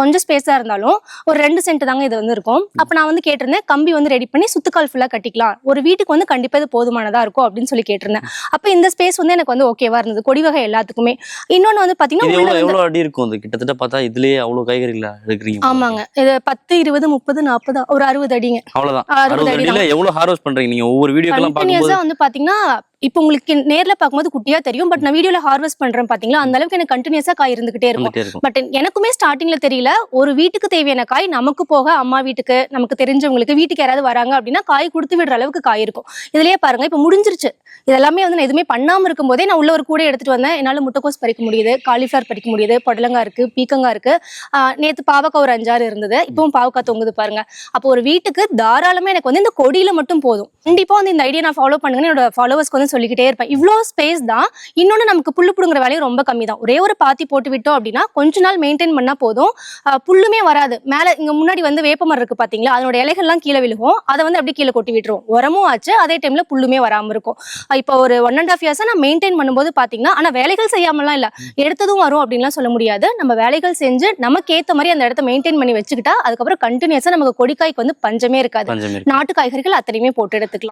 கொஞ்சம் ஸ்பேஸா இருந்தாலும் ஒரு ரெண்டு சென்ட் தாங்க இது வந்து இருக்கும். அப்ப நான் வந்து கேட்டிருந்தேன் கம்பி வந்து ரெடி பண்ணி சுத்துக்கால் ஃபுல்லா கட்டிக்கலாம். ஒரு வீட்டுக்கு வந்து கண்டிப்பா இது போதுமானதா இருக்கும் அப்படின்னு சொல்லி கேட்டிருந்தேன். அப்ப இந்த ஸ்பேஸ் வந்து எனக்கு வந்து ஓகேவா இருந்தது. கொடி வகை எல்லாத்துக்குமே. இன்னொன்னு வந்து பாத்தீங்கன்னா எவ்வளவு அடி இருக்கும்? அது கிட்டத்தட்ட பார்த்தா இதுலயே அவ்வளவு காய்கறிகளா எடுக்கிறீங்க ஆமாங்க. இது பத்து இருபது முப்பது நாற்பது ஒரு அறுபது அடிங்க. அவ்வளவுதான். அறுபது அறுபது அடி அடியில எவ்வளவு ஹார்வெஸ்ட் பண்றீங்க? நீங்க ஒவ்வொரு வீடியோக்கெல்லாம் வந்து பாத்தீங்கன்னா இப்போ உங்களுக்கு நேர்ல பார்க்கும்போது குட்டியா தெரியும் பட் நான் வீடியோல ஹார்வெஸ்ட் பண்றேன் பாத்தீங்களா? அந்த அளவுக்கு எனக்கு கண்டினியூஸா காய் இருந்துகிட்டே இருக்கும். பட் எனக்குமே ஸ்டார்டிங்ல தெரியல ஒரு வீட்டுக்கு தேவையான காய் நமக்கு போக அம்மா வீட்டுக்கு நமக்கு தெரிஞ்சவங்களுக்கு வீட்டுக்கு யாராவது வராங்க அப்படின்னா காய் கொடுத்து விடுற அளவுக்கு காய் இருக்கும். இதுலயே பாருங்க இப்போ முடிஞ்சிருச்சு. இதெல்லாமே வந்து நான் எதுவுமே பண்ணாம இருக்கும் போதே நான் உள்ள ஒரு கூடை எடுத்துட்டு வந்தேன். என்னால முட்டைக்கோஸ் பறிக்க முடியுது காலிஃபிளவர் பறிக்க முடியுது புடலங்காய் இருக்கு பீக்கங்காய் இருக்கு. நேத்து பாவக்காய் ஒரு அஞ்சாறு இருந்தது இப்பவும் பாவக்காய் தொங்குது பாருங்க. அப்போ ஒரு வீட்டுக்கு தாராளமா எனக்கு வந்து இந்த கொடியில மட்டும் போதும். கண்டிப்பா வந்து இந்த ஐடியா நான் ஃபாலோ பண்ணுங்கன்னு என்னோட ஃபாலோவர்ஸ்க்கு வந்து சொல்லிக்கிட்டே இருப்பேன். இவ்வளோ ஸ்பேஸ் தான். இன்னொன்னு நமக்கு புல்லு புடுங்குற வேலையும் ரொம்ப கம்மி தான் ஒரே ஒரு பாத்தி போட்டு விட்டோம் அப்படின்னா கொஞ்ச நாள் மெயின்டைன் பண்ணா போதும். புல்லுமே வராது. மேல இங்க முன்னாடி வந்து வேப்பமரம் இருக்கு பாத்தீங்களா? அதனோட இலைகள்லாம் கீழே விழுகும். அதை வந்து அப்படியே கீழே கொட்டி விட்டுரும். உரமும் ஆச்சு. அதே டைம்ல புல்லுமே வராம இருக்கும். இப்போ ஒரு ஒன் அண்ட் ஆஃப் இயர்ஸா நான் மெயின்டைன் பண்ணும்போது பாத்தீங்கன்னா ஆனா வேலைகள் செய்யாமலாம் இல்ல. எடுத்ததும் வரும் அப்படின்லாம் சொல்ல முடியாது. நம்ம வேலைகள் செஞ்சு நமக்கு ஏத்த மாதிரி அந்த இடத்த மெயின்டைன் பண்ணி வச்சுக்கிட்டா அதுக்கப்புறம் கண்டினியூஸா நமக்கு கொடிக்காய்க்கு வந்து பஞ்சமே இருக்காது. நாட்டு காய்கறிகள் அத்தனையுமே போட்டு எடுத்துக்கலாம்.